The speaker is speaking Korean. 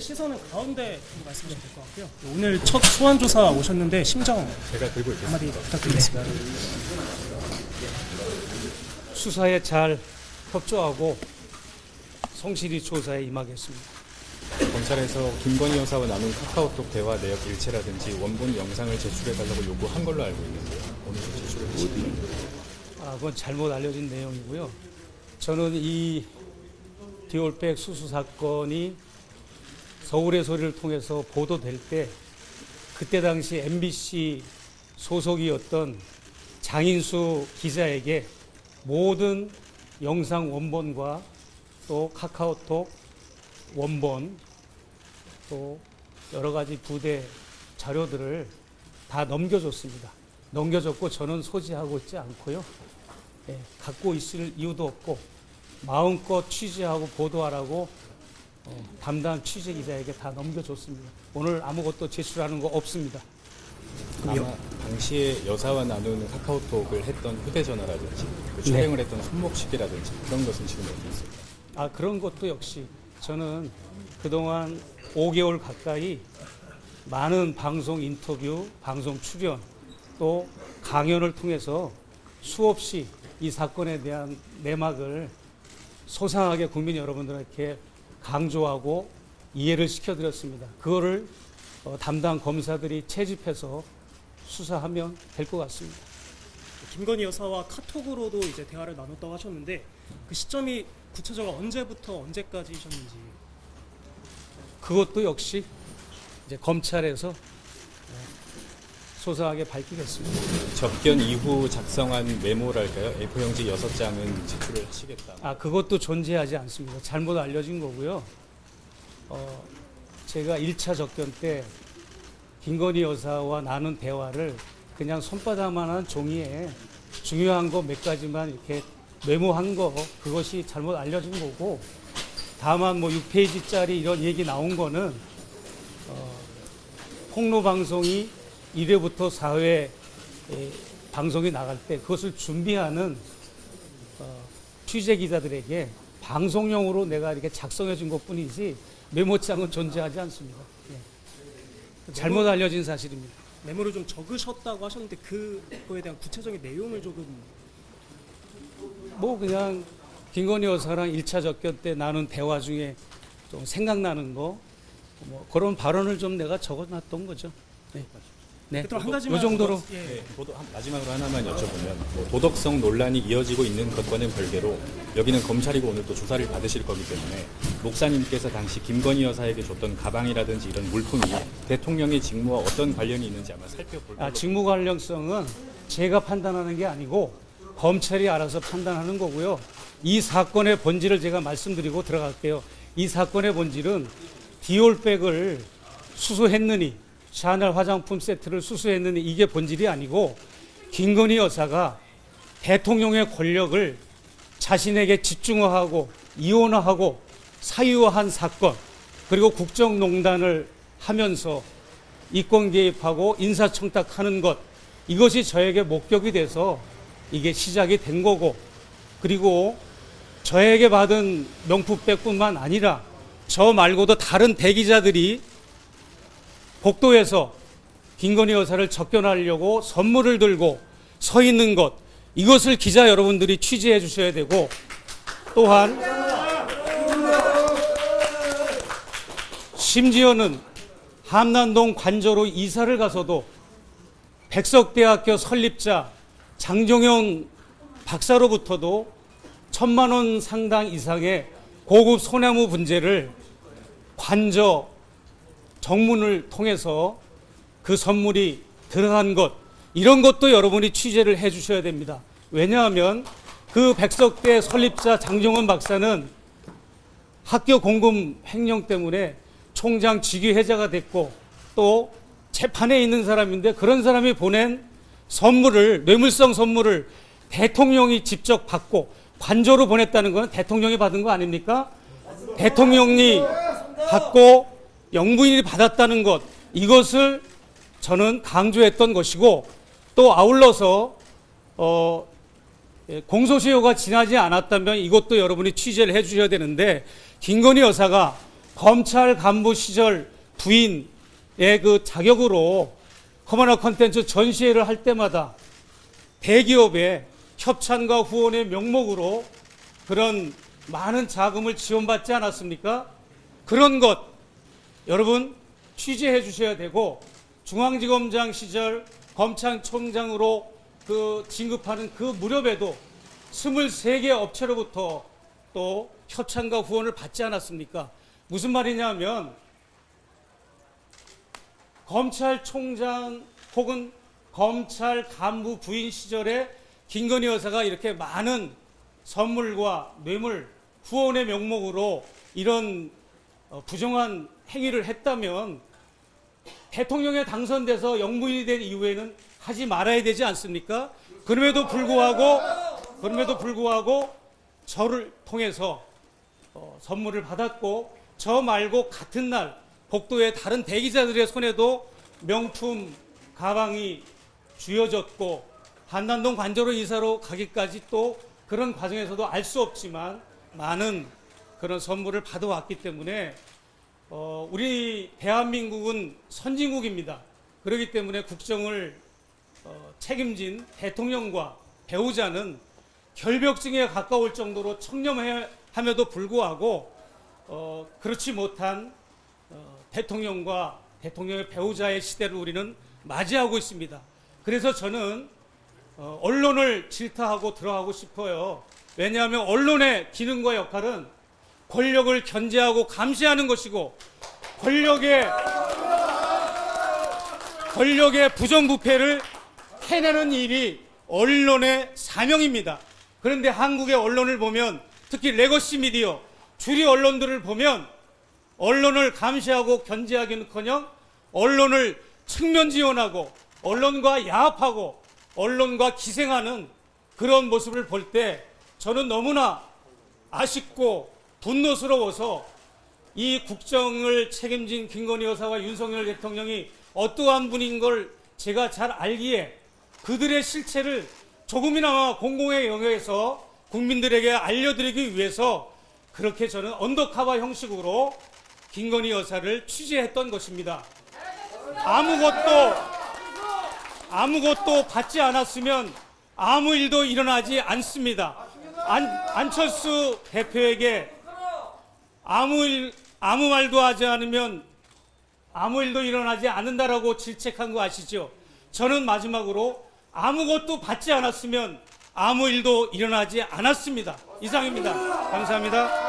시선은 가운데 좀 말씀하시면 될 것 같고요. 오늘 첫 소환 조사 오셨는데 심정 제가 들고 있겠습니다. 한마디 부탁드리겠습니다. 수사에 잘 협조하고 성실히 조사에 임하겠습니다. 검찰에서 김건희 여사와 나눈 카카오톡 대화 내역 일체라든지 원본 영상을 제출해달라고 요구한 걸로 알고 있는데요. 오늘 제출해 주시면 아, 그건 잘못 알려진 내용이고요. 저는 이 디올백 수수 사건이 서울의 소리를 통해서 보도될 때 그때 당시 MBC 소속이었던 장인수 기자에게 모든 영상 원본과 또 카카오톡 원본 또 여러 가지 부대 자료들을 다 넘겨줬습니다. 넘겨줬고 저는 소지하고 있지 않고요. 예, 갖고 있을 이유도 없고 마음껏 취재하고 보도하라고 어, 담당 취재 기자에게 다 넘겨줬습니다. 오늘 아무것도 제출하는 거 없습니다. 아마 당시에 여사와 나눈 카카오톡을 했던 휴대전화라든지 그 네. 촬영을 했던 손목시계라든지 그런 것은 지금 어디 있습니까? 아 그런 것도 역시 저는 그동안 5개월 가까이 많은 방송 인터뷰, 방송 출연 또 강연을 통해서 수없이 이 사건에 대한 내막을 소상하게 국민 여러분들에게 강조하고 이해를 시켜드렸습니다. 그거를 어, 담당 검사들이 채집해서 수사하면 될 것 같습니다. 김건희 여사와 카톡으로도 이제 대화를 나눴다고 하셨는데 그 시점이 구체적으로 언제부터 언제까지셨는지 그것도 역시 이제 검찰에서 어, 소상하게 밝히겠습니다. 접견 이후 작성한 메모랄까요? A4용지 6장은 제출을 하시겠다. 아 그것도 존재하지 않습니다. 잘못 알려진 거고요. 어, 제가 1차 접견 때 김건희 여사와 나눈 대화를 그냥 손바닥만한 종이에 중요한 거 몇 가지만 이렇게 메모한 거 그것이 잘못 알려진 거고 다만 뭐 6페이지짜리 이런 얘기 나온 거는 어, 폭로 방송이 1회부터 4회 방송이 나갈 때 그것을 준비하는 어, 취재 기자들에게 방송용으로 내가 이렇게 작성해 준 것 뿐이지 메모장은 존재하지 않습니다. 예. 잘못 알려진 사실입니다. 메모를 좀 적으셨다고 하셨는데 그거에 대한 구체적인 내용을 조금 뭐 그냥 김건희 여사랑 1차 접견 때 나눈 대화 중에 좀 생각나는 거, 뭐 그런 발언을 좀 내가 적어놨던 거죠. 네. 네. 그럼 한 가지만 요 정도로 예. 네, 도덕- 한- 마지막으로 하나만 여쭤보면 뭐 도덕성 논란이 이어지고 있는 것과는 별개로 여기는 검찰이고 오늘 또 조사를 받으실 거기 때문에 목사님께서 당시 김건희 여사에게 줬던 가방이라든지 이런 물품이 대통령의 직무와 어떤 관련이 있는지 아마 살펴볼 아, 직무 관련성은 제가 판단하는 게 아니고 검찰이 알아서 판단하는 거고요. 이 사건의 본질을 제가 말씀드리고 들어갈게요. 이 사건의 본질은 디올백을 수수했느니 샤넬 화장품 세트를 수수했느니 이게 본질이 아니고 김건희 여사가 대통령의 권력을 자신에게 집중화하고 이원화하고 사유화한 사건 그리고 국정농단을 하면서 이권 개입하고 인사청탁하는 것 이것이 저에게 목격이 돼서 이게 시작이 된 거고 그리고 저에게 받은 명품백뿐만 아니라 저 말고도 다른 대기자들이 복도에서 김건희 여사를 접견하려고 선물을 들고 서 있는 것 이것을 기자 여러분들이 취재해 주셔야 되고 또한 심지어는 함남동 관저로 이사를 가서도 백석대학교 설립자 장종영 박사로부터도 천만 원 상당 이상의 고급 소나무 분재를 관저 정문을 통해서 그 선물이 들어간 것 이런 것도 여러분이 취재를 해 주셔야 됩니다. 왜냐하면 그 백석대 설립자 장종원 박사는 학교 공금 횡령 때문에 총장 직위 해제가 됐고 또 재판에 있는 사람인데 그런 사람이 보낸 선물을 뇌물성 선물을 대통령이 직접 받고 관저로 보냈다는 건 대통령이 받은 거 아닙니까? 대통령이 받고 영부인이 받았다는 것 이것을 저는 강조했던 것이고 또 아울러서 어, 예, 공소시효가 지나지 않았다면 이것도 여러분이 취재를 해주셔야 되는데 김건희 여사가 검찰 간부 시절 부인의 그 자격으로 커머너 컨텐츠 전시회를 할 때마다 대기업의 협찬과 후원의 명목으로 그런 많은 자금을 지원받지 않았습니까? 그런 것 여러분 취재해 주셔야 되고 중앙지검장 시절 검찰총장으로 그 진급하는 그 무렵에도 23개 업체로부터 또 협찬과 후원을 받지 않았습니까? 무슨 말이냐면 검찰총장 혹은 검찰 간부 부인 시절에 김건희 여사가 이렇게 많은 선물과 뇌물, 후원의 명목으로 이런 어, 부정한 행위를 했다면 대통령에 당선돼서 영부인이 된 이후에는 하지 말아야 되지 않습니까? 그럼에도 불구하고 그럼에도 불구하고 저를 통해서 어, 선물을 받았고 저 말고 같은 날 복도의 다른 대기자들의 손에도 명품 가방이 쥐어졌고 한남동 관저로 이사로 가기까지 또 그런 과정에서도 알 수 없지만 많은 그런 선물을 받아왔기 때문에 어, 우리 대한민국은 선진국입니다. 그렇기 때문에 국정을 어, 책임진 대통령과 배우자는 결벽증에 가까울 정도로 청렴함에도 불구하고 어, 그렇지 못한 어, 대통령과 대통령의 배우자의 시대를 우리는 맞이하고 있습니다. 그래서 저는 어, 언론을 질타하고 들어가고 싶어요. 왜냐하면 언론의 기능과 역할은 권력을 견제하고 감시하는 것이고 권력의 권력의 부정부패를 해내는 일이 언론의 사명입니다. 그런데 한국의 언론을 보면 특히 레거시 미디어 주류 언론들을 보면 언론을 감시하고 견제하기는커녕 언론을 측면 지원하고 언론과 야합하고 언론과 기생하는 그런 모습을 볼 때 저는 너무나 아쉽고 분노스러워서 이 국정을 책임진 김건희 여사와 윤석열 대통령이 어떠한 분인 걸 제가 잘 알기에 그들의 실체를 조금이나마 공공의 영역에서 국민들에게 알려드리기 위해서 그렇게 저는 언더카바 형식으로 김건희 여사를 취재했던 것입니다. 아무것도 아무것도 받지 않았으면 아무 일도 일어나지 않습니다. 안, 안철수 대표에게 아무 일 아무 말도 하지 않으면 아무 일도 일어나지 않는다라고 질책한 거 아시죠? 저는 마지막으로 아무것도 받지 않았으면 아무 일도 일어나지 않았습니다. 이상입니다. 감사합니다.